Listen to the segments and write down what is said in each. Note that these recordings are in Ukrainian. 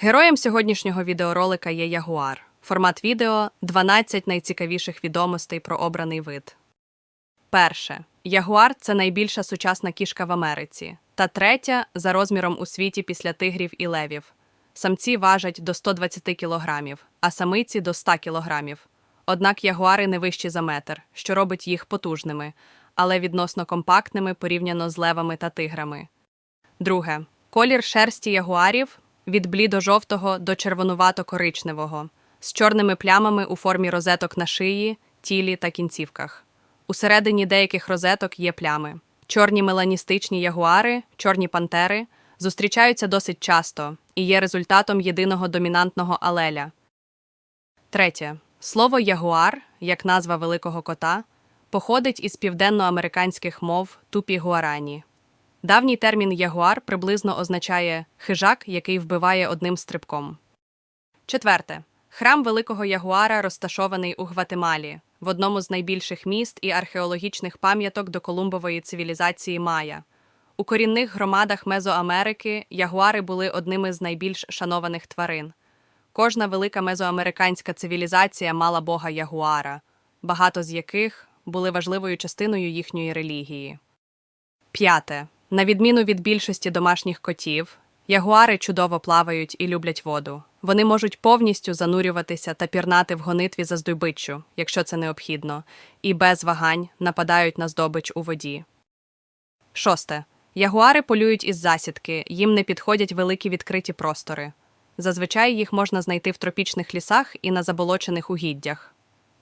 Героєм сьогоднішнього відеоролика є Ягуар. Формат відео 12 найцікавіших відомостей про обраний вид. Перше. Ягуар це найбільша сучасна кішка в Америці. Та третя за розміром у світі після тигрів і левів. Самці важать до 120 кілограмів, а самиці до 100 кілограмів. Однак ягуари не вищі за метр, що робить їх потужними, але відносно компактними порівняно з левами та тиграми. Друге. Колір шерсті ягуарів від блідо-жовтого до червонувато-коричневого, з чорними плямами у формі розеток на шиї, тілі та кінцівках. Усередині деяких розеток є плями. Чорні меланістичні ягуари, чорні пантери зустрічаються досить часто і є результатом єдиного домінантного алеля. Третє. Слово ягуар, як назва великого кота, походить із південноамериканських мов тупі-гуарані. Давній термін ягуар приблизно означає хижак, який вбиває одним стрибком. Четверте. Храм Великого Ягуара розташований у Гватемалі, в одному з найбільших міст і археологічних пам'яток до колумбової цивілізації Майя. У корінних громадах Мезоамерики ягуари були одними з найбільш шанованих тварин. Кожна велика мезоамериканська цивілізація мала бога ягуара, багато з яких були важливою частиною їхньої релігії. П'яте. На відміну від більшості домашніх котів, ягуари чудово плавають і люблять воду. Вони можуть повністю занурюватися та пірнати в гонитві за здобиччю, якщо це необхідно, і без вагань нападають на здобич у воді. Шосте. Ягуари полюють із засідки, їм не підходять великі відкриті простори. Зазвичай їх можна знайти в тропічних лісах і на заболочених угіддях.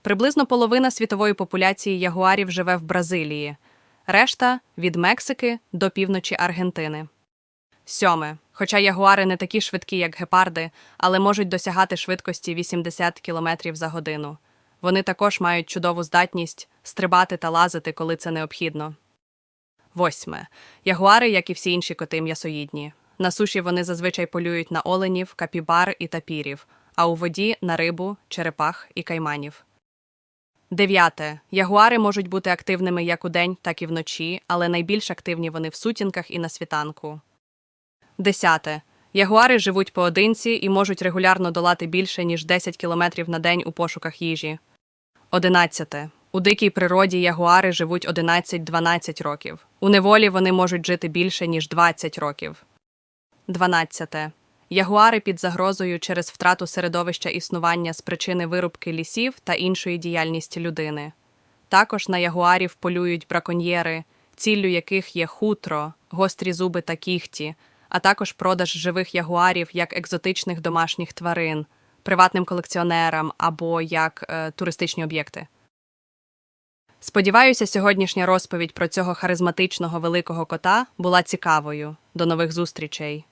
Приблизно половина світової популяції ягуарів живе в Бразилії, решта від Мексики до півночі Аргентини. Сьоме. Хоча ягуари не такі швидкі, як гепарди, але можуть досягати швидкості 80 км за годину. Вони також мають чудову здатність стрибати та лазити, коли це необхідно. Восьме. Ягуари, як і всі інші коти, м'ясоїдні. На суші вони зазвичай полюють на оленів, капібар і тапірів, а у воді на рибу, черепах і кайманів. Дев'яте. Ягуари можуть бути активними як удень, так і вночі, але найбільш активні вони в сутінках і на світанку. Десяте. Ягуари живуть поодинці і можуть регулярно долати більше, ніж 10 кілометрів на день у пошуках їжі. Одинадцяте. У дикій природі ягуари живуть 11-12 років. У неволі вони можуть жити більше, ніж 20 років. 12. Ягуари під загрозою через втрату середовища існування з причини вирубки лісів та іншої діяльності людини. Також на ягуарів полюють браконьєри, ціллю яких є хутро, гострі зуби та кігті, а також продаж живих ягуарів як екзотичних домашніх тварин, приватним колекціонерам або як е, туристичні об'єкти. Сподіваюся, сьогоднішня розповідь про цього харизматичного великого кота була цікавою. До нових зустрічей!